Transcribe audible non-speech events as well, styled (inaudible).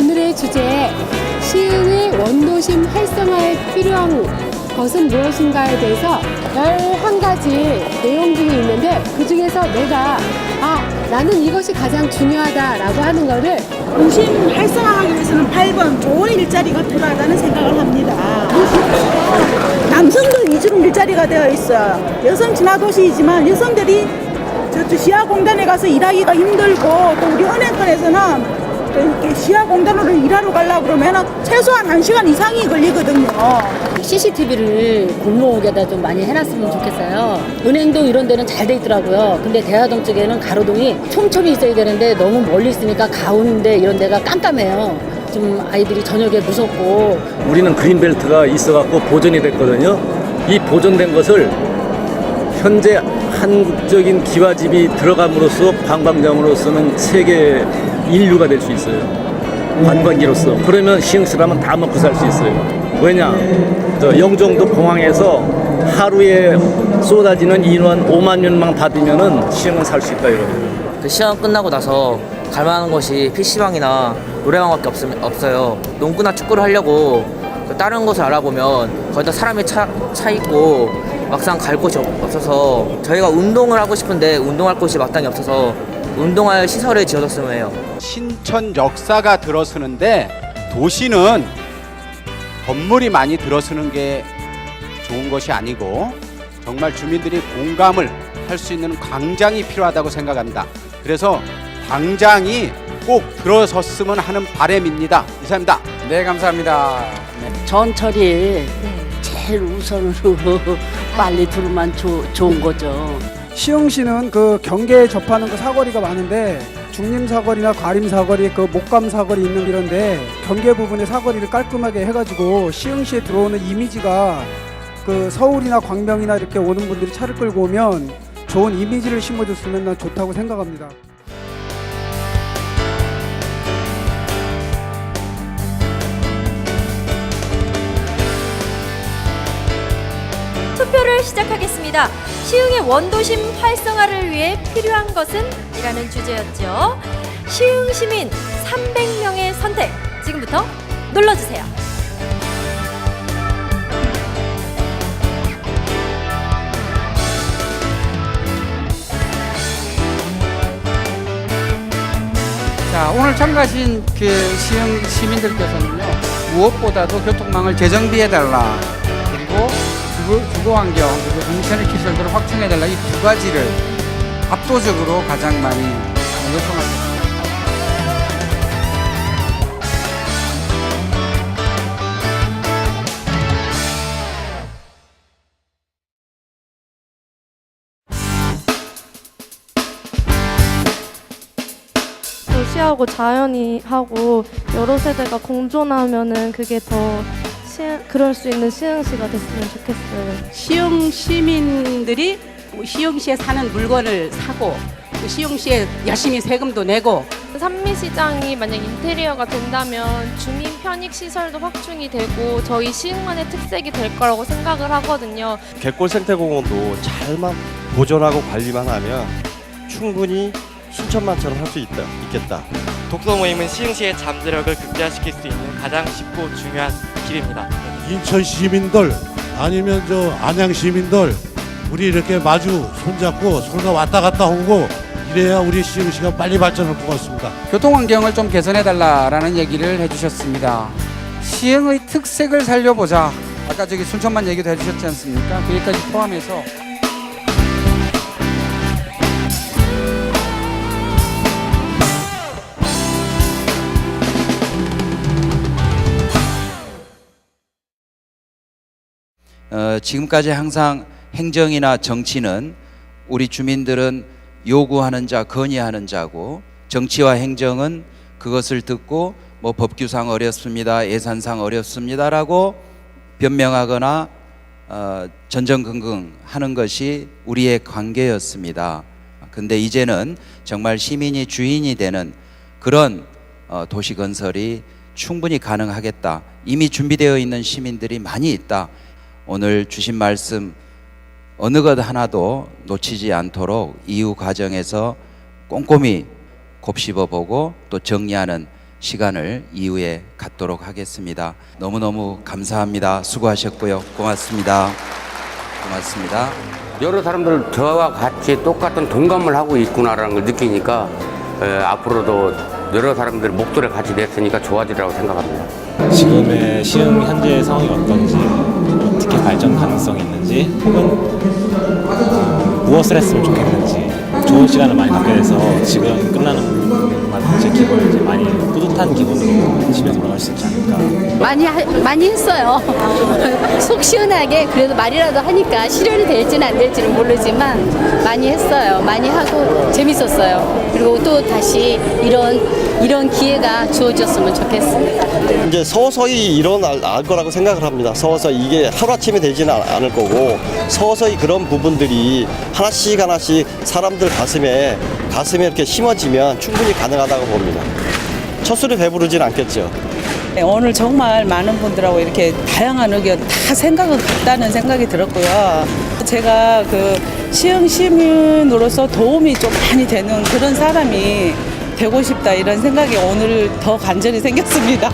오늘의 주제 시흥의 원도심 활성화에 필요한 것은 무엇인가에 대해서 11가지 내용 중에 있는데 그 중에서 내가 아 나는 이것이 가장 중요하다라고 하는 거를 도심 활성화하기 위해서는 8번 좋은 일자리가 필요하다는 생각을 합니다. 남성들 위주로 일자리가 되어 있어요. 여성 진화 도시이지만 여성들이 저쪽 시야공단에 가서 일하기가 힘들고 또 우리 은행권에서는 또 이렇게 시야 공단으로 일하러 가려고 그러면 최소한 1시간 이상이 걸리거든요. CCTV를 골목에다 좀 많이 해놨으면 좋겠어요. 은행동 이런 데는 잘 돼 있더라고요. 근데 대화동 쪽에는 가로동이 촘촘히 있어야 되는데 너무 멀리 있으니까 가운데 이런 데가 깜깜해요. 좀 아이들이 저녁에 무섭고 우리는 그린벨트가 있어갖고 보존이 됐거든요. 이 보존된 것을 현재 한국적인 기와집이 들어감으로써 관광장으로 서는 세계 인류가 될 수 있어요. 관광지로서. 그러면 시흥시라면 다 먹고 살 수 있어요. 왜냐? 저 영종도 공항에서 하루에 쏟아지는 인원 5만 명만 받으면은 시흥은 살 수 있다 이거예요. 그 시험 끝나고 나서 갈 만한 곳이 PC방이나 노래방밖에 없, 없어요. 농구나 축구를 하려고 그 다른 곳을 알아보면 거의 다 사람이 차, 차 있고 막상 갈 곳이 없- 없어서 저희가 운동을 하고 싶은데 운동할 곳이 마땅히 없어서 운동할 시설을 지어줬으면 해요. 신천 역사가 들어서는데 도시는 건물이 많이 들어서는 게 좋은 것이 아니고 정말 주민들이 공감을 할 수 있는 광장이 필요하다고 생각합니다. 그래서 광장이 꼭 들어섰으면 하는 바람입니다. 이상입니다. 네, 감사합니다. 전철이 제일 우선으로 (laughs) 빨리 들으면 조, 좋은 거죠. 시흥시는 그 경계에 접하는 그 사거리가 많은데 중림 사거리나 과림 사거리, 그 목감 사거리 있는 이런데 경계 부분의 사거리를 깔끔하게 해가지고 시흥시에 들어오는 이미지가 그 서울이나 광명이나 이렇게 오는 분들이 차를 끌고 오면 좋은 이미지를 심어줬으면 난 좋다고 생각합니다. 시작하겠습니다. 시흥의 원도심 활성화를 위해 필요한 것은? 이라는 주제였죠. 시흥 시민 300명의 선택. 지금부터 눌러주세요. 자, 오늘 참가하신 그 시흥 시민들께서는요, 무엇보다도 교통망을 재정비해달라, 주거, 주거 환경, 그리고 인터넷 기술들을 확충해달라, 이 두 가지를 압도적으로 가장 많이 요청하셨습니다. 도시하고 자연이 하고 여러 세대가 공존하면은 그게 더 시, 그럴 수 있는 시흥시가 됐으면 좋겠어요. 시흥 시민들이 시흥시에 사는 물건을 사고 또 시흥시에 열심히 세금도 내고 산미시장이 만약 인테리어가 된다면 주민 편익 시설도 확충이 되고 저희 시흥만의 특색이 될 거라고 생각을 하거든요. 갯골 생태공원도 잘만 보존하고 관리만 하면 충분히 순천만처럼 할 수 있다 있겠다. 독서 모임은 시흥시의 잠재력을 극대화시킬 수 있는 가장 쉽고 중요한 길입니다. 인천 시민들 아니면 저 안양 시민들 우리 이렇게 마주 손잡고 서로가 왔다 갔다 하고 이래야 우리 시흥시가 빨리 발전할 것 같습니다. 교통 환경을 좀 개선해 달라라는 얘기를 해주셨습니다. 시흥의 특색을 살려보자. 아까 저기 순천만 얘기도 해주셨지 않습니까? 그 얘기까지 포함해서 어, 지금까지 항상 행정이나 정치는 우리 주민들은 요구하는 자, 건의하는 자고 정치와 행정은 그것을 듣고 뭐 법규상 어렵습니다, 예산상 어렵습니다라고 변명하거나 어, 전전긍긍 하는 것이 우리의 관계였습니다. 근데 이제는 정말 시민이 주인이 되는 그런 어, 도시 건설이 충분히 가능하겠다. 이미 준비되어 있는 시민들이 많이 있다. 오늘 주신 말씀 어느 것 하나도 놓치지 않도록 이후 과정에서 꼼꼼히 곱씹어 보고 또 정리하는 시간을 이후에 갖도록 하겠습니다. 너무너무 감사합니다. 수고하셨고요. 고맙습니다. 고맙습니다. 여러 사람들 저와 같이 똑같은 동감을 하고 있구나라는 걸 느끼니까 에, 앞으로도 여러 사람들 목소리를 같이 냈으니까 좋아지리라고 생각합니다. 지금의 시흥 현재의 상황이 어떤지 발전 가능성이 있는지 혹은 무엇을 했으면 좋겠는지 좋은 시간을 많이 갖게 돼서 지금 끝나는 부분만 제 기분을 이제 많이 뿌듯한 기분으로 집에 돌아갈 수 있지 않을까 많이 하- 많이 했어요. (laughs) 속 시원하게 그래도 말이라도 하니까 실현이 될지는 안 될지는 모르지만 많이 했어요. 많이 하고 재밌었어요. 그리고 또 다시 이런 이런 기회가 주어졌으면 좋겠습니다. 이제 서서히 일어날 날 거라고 생각을 합니다. 서서히 이게 하루아침에 되지는 않- 않을 거고 서서히 그런 부분들이 하나씩 하나씩 사람들 가슴에 가슴에 이렇게 심어지면 충분히 가능하다고 봅니다. 첫 술에 배부르진 않겠죠. 네, 오늘 정말 많은 분들하고 이렇게 다양한 의견 다 생각은 같다는 생각이 들었고요. 제가 그 시흥 시민으로서 도움이 좀 많이 되는 그런 사람이 되고 싶다 이런 생각이 오늘 더 간절히 생겼습니다.